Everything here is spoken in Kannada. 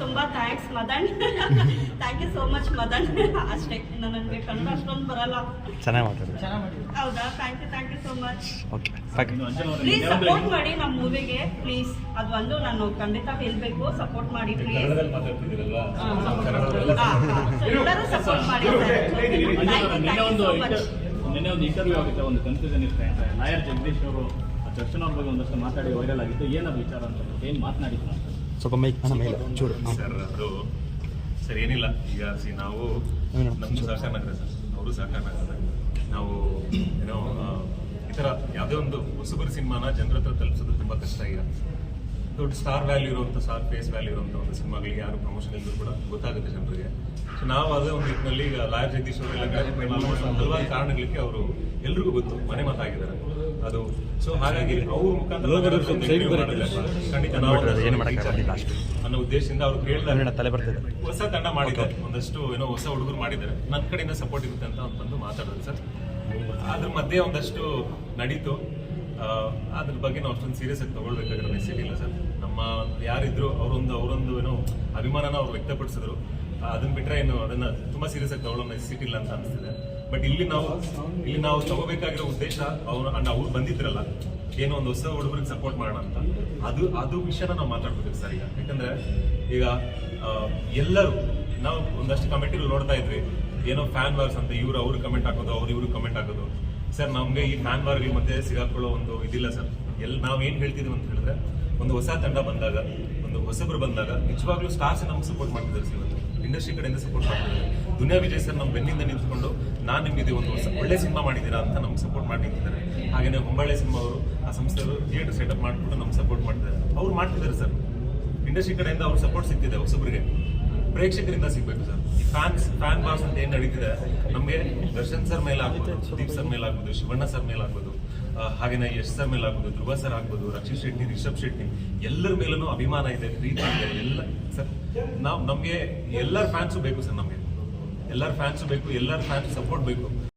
ತುಂಬಾ thanks Madan. Thank you so much Madan. ಅಷ್ಟೇ ನನಗೆ ಕನ್ನಡ ಅಷ್ಟೊಂದು ಬರಲ್ಲ. ಚೆನ್ನಾಗಿ ಮಾತಾಡಿ ಹೌದಾ? Thank you thank you so much okay please support ಮಾಡಿ ನಮ್ಮ ಮೂವಿಗೆ ಪ್ಲೀಸ್ ಅದು ಒಂದು ನಾನು ಖಂಡಿತ ಹೇಳಬೇಕು ಸಪೋರ್ಟ್ ಮಾಡಿ ಪ್ಲೀಸ್ ಎಲ್ಲರೂ ಸಪೋರ್ಟ್ ಮಾಡಿ ನಿನ್ನೆ ಒಂದು ಇಂಟರ್ವ್ಯೂ ಆಗುತ್ತೆ ಒಂದು ಕನ್ಫ್ಯೂಷನ್ ಇರುತ್ತೆ ಲಾಯರ್ ಜಗದೀಶ್ ಅವರು ದರ್ಶನ್ ಅವ್ರ ಬಗ್ಗೆ ಒಂದಷ್ಟು ಮಾತಾಡಿ ವೈರಲ್ ಆಗಿತ್ತು. ಏನದು ವಿಚಾರ ಅಂತ ಏನು ಮಾತನಾಡಿದ್ರು ಅಂತ? ಸ್ವಲ್ಪ ಮೈಕ್ ನನ್ನ ಮೇಲೆ ಚೂರು ಸರ್ ಅದು ಸರ್ ಏನಿಲ್ಲ. ಈಗ ಸಿ ನಾವು ನಮ್ಮ ಸಹಕಾರ ನಗರ ಸರ್. ಅವರು ಸಹಕಾರ ನಗರ ನಾವು ಏನೋ ಈ ಥರ ಯಾವುದೇ ಒಂದು ಹೊಸಬರಿ ಸಿನಿಮಾನ ಜನರ ಹತ್ರ ತಲುಪಿಸೋದು ತುಂಬ ಕಷ್ಟ ಈಗ. ದೊಡ್ಡ ಸ್ಟಾರ್ ವ್ಯಾಲ್ಯೂ ಇರುವಂಥ ಸ್ಟಾರ್ ಫೇಸ್ ವ್ಯಾಲ್ಯೂ ಇರುವಂಥ ಒಂದು ಸಿನಿಮಾಗಳಿಗೆ ಯಾರು ಪ್ರಮೋಷನ್ ಇಲ್ಲರೂ ಕೂಡ ಗೊತ್ತಾಗುತ್ತೆ ಜನರಿಗೆ. ಸೊ ನಾವು ಅದೇ ಒಂದು ನಿಟ್ಟಿನಲ್ಲಿ ಈಗ ಲಾಯರ್ ಜಗದೀಶ್ ಅವರೆಲ್ಲ ಹಲವಾರು ಕಾರಣಗಳಿಗೆ ಅವರು ಎಲ್ರಿಗೂ ಗೊತ್ತು ಮನೆ ಮಾತಾಗಿದ್ದಾರೆ ಅದು ಸೊ ಹಾಗಾಗಿ ಅವ್ರ ಮುಖಾಂತರ ಒಂದು ಖಂಡಿತ ನಾವು ಮಾಡಕ್ಕೆ ಅನ್ನೋ ಉದ್ದೇಶದಿಂದ ಅವ್ರು ನನ್ನ ಬರ್ತಿದೆ ಹೊಸ ತಂಡ ಮಾಡಿದ್ದಾರೆ. ಒಂದಷ್ಟು ಏನೋ ಹೊಸ ಹುಡುಗರು ಮಾಡಿದ್ದಾರೆ. ನನ್ನ ಕಡೆಯಿಂದ ಸಪೋರ್ಟ್ ಇರುತ್ತೆ ಅಂತ ಅವ್ರು ಬಂದು ಮಾತಾಡಿದ್ರು ಸರ್. ಅದ್ರ ಮಧ್ಯೆ ಒಂದಷ್ಟು ನಡೀತು. ಅದ್ರ ಬಗ್ಗೆ ನಾವು ಅಷ್ಟೊಂದು ಸೀರಿಯಸ್ ಆಗಿ ತಗೊಳ್ಬೇಕಾದ್ರೆ ನೆಸಿಟಿ ಇಲ್ಲ ಸರ್. ನಮ್ಮ ಯಾರಿದ್ರು ಅವರೊಂದು ಅವರೊಂದು ಏನೋ ಅಭಿಮಾನನ ಅವ್ರು ವ್ಯಕ್ತಪಡಿಸಿದ್ರು. ಅದನ್ನ ಬಿಟ್ರೆ ಏನು ಅದನ್ನ ತುಂಬಾ ಸೀರಿಯಸ್ ಆಗಿ ತಗೊಳ್ಳೋ ನೆಸಿಟಿ ಇಲ್ಲ ಅಂತ ಅನಿಸ್ತಿದೆ. ಬಟ್ ಇಲ್ಲಿ ನಾವು ಇಲ್ಲಿ ನಾವು ತಗೋಬೇಕಾಗಿರೋ ಉದ್ದೇಶ ಅವ್ರು ಅಂಡ್ ಅವ್ರು ಬಂದಿದ್ರಲ್ಲ, ಏನೋ ಒಂದು ಹೊಸ ಹುಡುಗರಿಗೆ ಸಪೋರ್ಟ್ ಮಾಡೋಣ ಅಂತ. ಅದು ಅದು ವಿಷಯನ ನಾವು ಮಾತಾಡ್ಬೇಕು ಸರ್ ಈಗ. ಯಾಕಂದ್ರೆ ಈಗ ಎಲ್ಲರೂ ನಾವು ಒಂದಷ್ಟು ಕಮೆಂಟ್ಗಳು ನೋಡ್ತಾ ಇದ್ವಿ. ಏನೋ ಫ್ಯಾನ್ ವಾರ್ಸ್ ಅಂತ ಇವ್ರು ಅವ್ರು ಕಮೆಂಟ್ ಹಾಕೋದು, ಅವ್ರು ಇವ್ರು ಕಮೆಂಟ್ ಹಾಕೋದು. ಸರ್, ನಮ್ಗೆ ಈ ಫ್ಯಾನ್ ವಾರ್ಗಳ ಮಧ್ಯೆ ಸಿಗಾಕೊಳ್ಳೋ ಒಂದು ಇದಿಲ್ಲ ಸರ್. ಎಲ್ಲಿ ನಾವು ಏನ್ ಹೇಳ್ತಿದ್ವಿ ಅಂತ ಹೇಳಿದ್ರೆ, ಒಂದು ಹೊಸ ತಂಡ ಬಂದಾಗ, ಒಂದು ಹೊಸಬ್ರು ಬಂದಾಗ, ನಿಜವಾಗ್ಲೂ ಸ್ಟಾರ್ಸ್ ನಮ್ಗೆ ಸಪೋರ್ಟ್ ಮಾಡ್ತಿದ್ದಾರೆ ಸರ್ ಇಂಡಸ್ಟ್ರಿ ಕಡೆಯಿಂದ ಸಪೋರ್ಟ್ ಮಾಡ್ತಿದ್ದಾರೆ. ದುನಿಯಾ ವಿಜಯ್ ಸರ್ ನಮ್ಮ ಬೆನ್ನಿಂದ ನಿಂತ್ಕೊಂಡು, ನಾನು ನಿಮ್ಗೆ ಒಂದು ಒಳ್ಳೆ ಸಿನಿಮಾ ಮಾಡಿದ್ದೀರಾ ಅಂತ ನಮ್ಗೆ ಸಪೋರ್ಟ್ ಮಾಡಿ ಹಾಗೆಯೇ ಹೊಂಬಾಳೆ ಸಿನಿಮಾ ಅವರು, ಆ ಸಂಸ್ಥೆಯವರು ಥಿಯೇಟರ್ ಸೆಟಪ್ ಮಾಡಿಬಿಟ್ಟು ನಮ್ಗೆ ಸಪೋರ್ಟ್ ಮಾಡ್ತಿದ್ದಾರೆ. ಅವ್ರು ಮಾಡ್ತಿದ್ದಾರೆ ಸರ್. ಇಂಡಸ್ಟ್ರಿ ಕಡೆಯಿಂದ ಅವ್ರು ಸಪೋರ್ಟ್ ಸಿಗ್ತಿದೆ ಹೊಸಬ್ರಿಗೆ. ಪ್ರೇಕ್ಷಕರಿಂದ ಸಿಗ್ಬೇಕು ಸರ್. ಈ ಫ್ಯಾನ್ಸ್ ಫ್ಯಾನ್ ಬಾಸ್ ಅಂತ ಏನ್ ನಡೀತಿದೆ, ನಮ್ಗೆ ದರ್ಶನ್ ಸರ್ ಮೇಲೆ ಆಗ್ಬೋದು, ಸುದೀಪ್ ಸರ್ ಮೇಲೆ ಆಗ್ಬೋದು, ಶಿವಣ್ಣ ಸರ್ ಮೇಲೆ ಆಗ್ಬೋದು ಹಾಗೇನ ಯಶ್ ಸರ್ ಮೇಲೆ ಆಗ್ಬೋದು, ಧ್ರುವ ಸರ್ ಆಗ್ಬೋದು, ರಕ್ಷಿತ್ ಶೆಟ್ಟಿ, ರಿಷಬ್ ಶೆಟ್ಟಿ, ಎಲ್ಲರ ಮೇಲೂ ಅಭಿಮಾನ ಇದೆ, ಪ್ರೀತಿ ಇದೆ, ಎಲ್ಲ ಸರ್ ನಾವು ನಮಗೆ ಎಲ್ಲರ ಫ್ಯಾನ್ಸು ಬೇಕು ಸರ್ ನಮಗೆ. ಎಲ್ಲರ ಫ್ಯಾನ್ಸು ಬೇಕು, ಎಲ್ಲರ ಫ್ಯಾನ್ಸ್ ಸಪೋರ್ಟ್ ಬೇಕು.